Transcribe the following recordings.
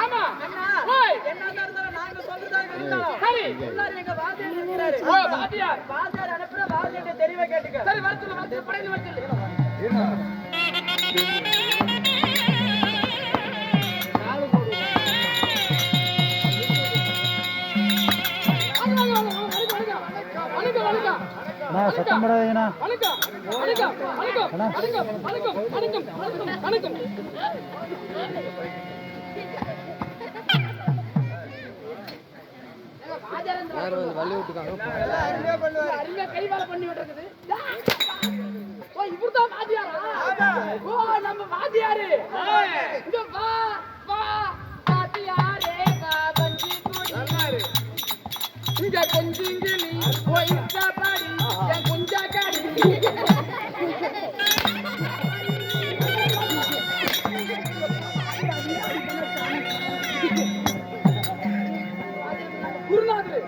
ஆமா. என்னதான் இருந்தாலும் நாங்க சொல்றதாக இருந்தாலும் சரி. எல்லாரும் எங்க வாத்தியார் இருக்கிறாரு ஓ வாத்தியார். வாத்தியார் அனுப்புற வாத்தியார் தெளிவா கேட்டுக்க சரி வரத்துல வந்து படையில வந்து அண்ணா சத்தம் போடாதீங்கண்ணா. வணக்கம் வணக்கம் வணக்கம் வணக்கம் வணக்கம் வணக்கம் வணக்கம். வணக்கம் வணக்கம் வணக்கம் வணக்கம் வணக்கம் அருமையா கை வேலை பண்ணி விட்டுருக்குது ஓ இவர்தான் வாத்தியாரா? ஓ நம்ம வாத்தியாரு. இங்க வா வா வாத்தியாரே வா பஞ்சி குடி. இங்க கொஞ்சிங்கிளி போய் பாடி என் குஞ்சா காடி. குருநாதர்.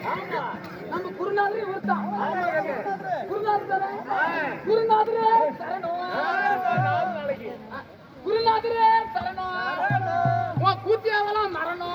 நம்ம குருநாதரே ஒருத்தான். குருநாதர் தானே? குருநாதரே. சரணம். குருநாதரே சரணம். உன் கூத்தியாவெல்லாம் மரணம்.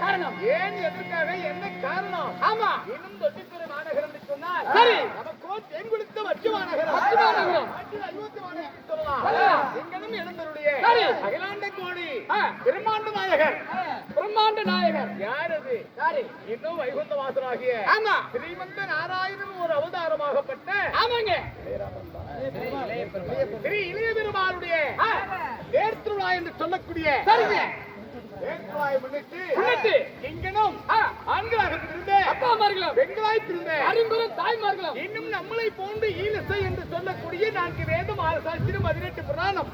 காரணம்? ஏன் எதற்காக என்ன காரணம்? ஆமா. இன்னும் தொட்டித்துறை மாநகரம் என்று சொன்னால் சரி. நமக்கோ தேன் கொடுத்த வச்சு மாநகரம். மாநகரம். அயோத்தி மாநகரம் சொல்லலாம். எங்களும் எழுந்தருடைய சரி. அகிலாண்ட கோடி ஆ. பெருமாண்ட நாயகர். பிரம்மாண்ட நாயகர். யார் அது? யாரு? இன்னும் வைகுந்த வாசனாகிய ஆமா. ஸ்ரீமந்த நாராயணன் ஒரு அவதாரமாகப்பட்ட ஆமாங்க. ஸ்ரீ இளைய பெருமாளுடைய ஆ, தேர்திருவிழா என்று சொல்லக்கூடிய சரிங்க. தேர்திருவிழாவை முன்னிட்டு முன்னிட்டு இங்கனும் ஆ, ஆண்களாக பிறந்த அப்பா அம்மார்களும் பெண்களாய் பிறந்த அறிம்பெரும் தாய்மார்களும் இன்னும் நம்மளை போன்று ஈலசை என்று சொல்லக்கூடிய நான்கு வேதம் ஆறு சாஸ்திரம் பதினெட்டு புராணம்.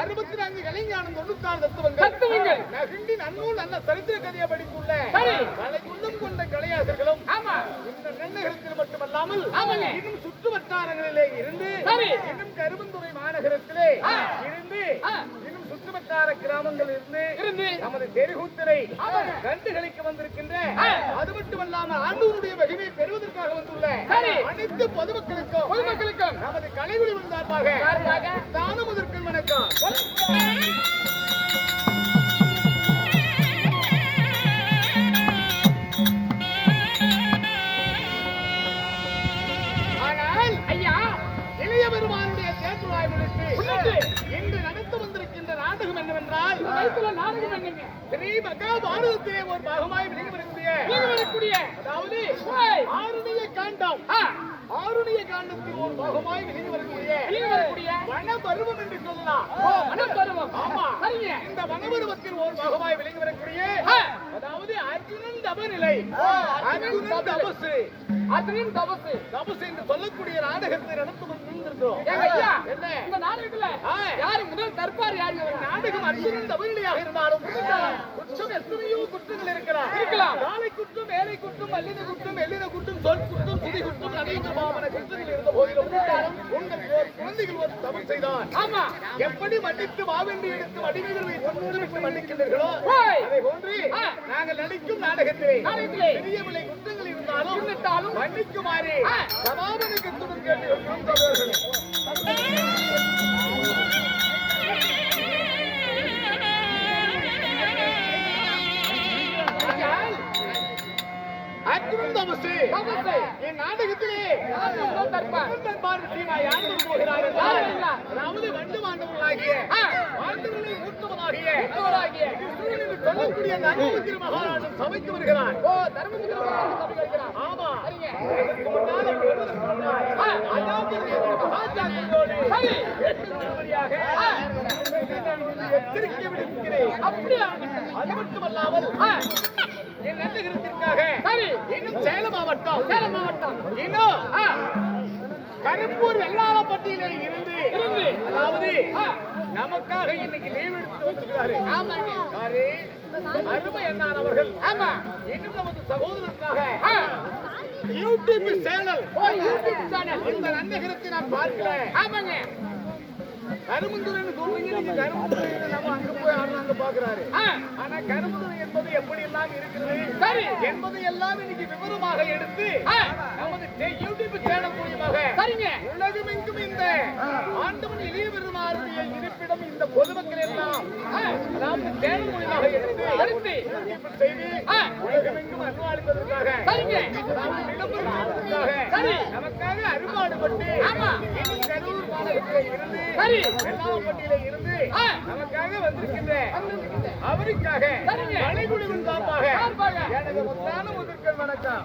அறுபத்தி நான்கு கலைஞானம் தொண்ணூத்தாறு தத்துவங்கள் தத்துவங்கள். நகுண்டி நன்னூல் நல்ல சரித்திர கதையை படித்துள்ள சரி. கலையுள்ளம் கொண்ட கலையாசர்களும் ஆமா இந்த நன்னகரத்தில் மட்டுமல்லாமல். இன்னும் சுற்று வட்டாரங்களிலே இருந்து. இன்னும் கரும்புந்துறை மாநகரத்திலே. இருந்து சுற்று வட்டார கிராமங்கள் இருந்து இருந்து நமது தெருகூத்தரை ஆமாங்க. கண்டுகளிக்க வந்திருக்கின்ற. அது மட்டுமல்லாமல் ஆண்டூருடைய மகிமை பெறுவதற்காக வந்துள்ள. அனைத்து பொதுமக்களுக்கும் பொதுமக்களுக்கும் நமது கலைகுடி சார்பாக தானம் முதற்கண் வணக்கம் ஆனால் ஐயா இளைய பெருமானுடைய முன்னிட்டு முன்னிட்டு. இன்று நடந்து வந்திருக்கின்ற நாடகம் என்னவென்றால் இந்த வயசுல நாடகம் என்னங்க ஸ்ரீ மகாபாரதத்திலே ஒரு பாகமாய் விளங்கக்கூடிய. நீங்க வரக்கூடிய அதாவது ஓய். ஆருணிய காண்டம். ஆ, ஆருணிய காண்டத்தில் ஒரு பாகமாய் விளங்கி வரக்கூடிய நீங்க வரக்கூடிய வனபருவம் என்று சொல்லலாம். ஓ மனப்பருவம் ஆமா. சரிங்க. இந்த வனபருவத்தில் ஒரு பாகமாய் விளங்கி வரக்கூடிய. அதாவது அர்ஜுனன் தபநிலை. அர்ஜுனன் அர்ஜுனன் தபசு. அத்தனையும் தபசு. தபசு என்று சொல்லக்கூடிய நாடகத்தை நடந்து யாரு முதல் தற்பார் யாருங்க வரா? நாடகம் அர்ஜுனன் தபநிலையாக இருந்தாலும் குற்றம் எத்தனையோ குற்றங்கள் இருக்கலாம் இருக்கலாம். காலை குற்றம் வேலை குற்றம் மல்லின குற்றம் எல்லின குற்றம் சொல் குற்றம் துதி குற்றம் நடைந்த பாவன குற்றங்கள் இருந்த போதிலும் உங்கள் குழந்தைகள் ஒரு தவறு செய்தான் ஆமா எப்படி மன்னித்து வாவென்று எடுத்து வடிவீரர் வைத்து மன்னிக்கின்றீர்களோ. அதை போன்று. நாங்கள் நடிக்கும் நாடகத்திலே நாடகத்திலே பெரிய விலை குற்றங்கள் இருந்திருந்தாலும் இருந்திருந்தாலும் மன்னிக்குமாறு. சமாதானத்துடன் அர்ஜுனன் தமசு. தமசு. என் நாடகத்திலே தர்பார்? சீனா யார் போகிறார் அதாவது வண்டு மாண்டவர்களாகிய ஆண்டவர்களை மூத்தவனாகிய மூத்தவராகிய சொல்லக்கூடிய தர்மபுத்திர மகாராஜன் சபைக்கு வருகிறார். ஓ தர்மபுத்திர மகாராஜன் சபைக்கு வருகிறார். ஆமா. அறிங்க எச்சரிக்கை விடுக்கிறேன். அப்படியே? அது மட்டுமல்லாமல் என் நல்ல கிரத்திற்காக இன்னும் சேலம் மாவட்டம். சேலம் மாவட்டம். இன்னும் கருப்பூர் வெள்ளாளப்பட்டியிலே இருந்து இருந்து. அதாவது. நமக்காக இன்னைக்கு லீவ் எடுத்து வச்சுக்கிறாரு. ஆமாங்க யாரு? அருமை அண்ணான் அவர்கள். ஆமா. இன்னும் நமது சகோதரருக்காக யூடியூப் சேனல் யூடியூப் சேனல் இந்த நன்னகரத்தை நான் பார்க்கிறேன். ஆமாங்க. கரும்புந்துறைன்னு சொல்றீங்க நீங்க கரும்புந்துறைன்னு நம்ம அங்க போய் ஆடுறாங்க பாக்குறாரு. ஆனா கரும்புதுறை என்பது எப்படி எல்லாம் இருக்கிறது? சரி. என்பதை எல்லாம் இன்னைக்கு விவரமாக எடுத்து. நமது யூடியூப் சேனல் மூலியமாக சரிங்க. உலகமெங்கும் இந்த ஆண்டவன் எளிய பெருமாளுடைய இருப்பிடம் இந்த பொதுமக்கள் எல்லாம் அதாவது சேனல் மூலியமாக எடுத்து செய்து. உலகமெங்கும் அன்பாளிப்பதற்காக நமக்காக மாநகரத்திலே இருந்து. நமக்காக வந்திருக்கின்ற அவருக்காக சார்பாக சார்பாக. எனது முத்தான முதற்கள் வணக்கம்?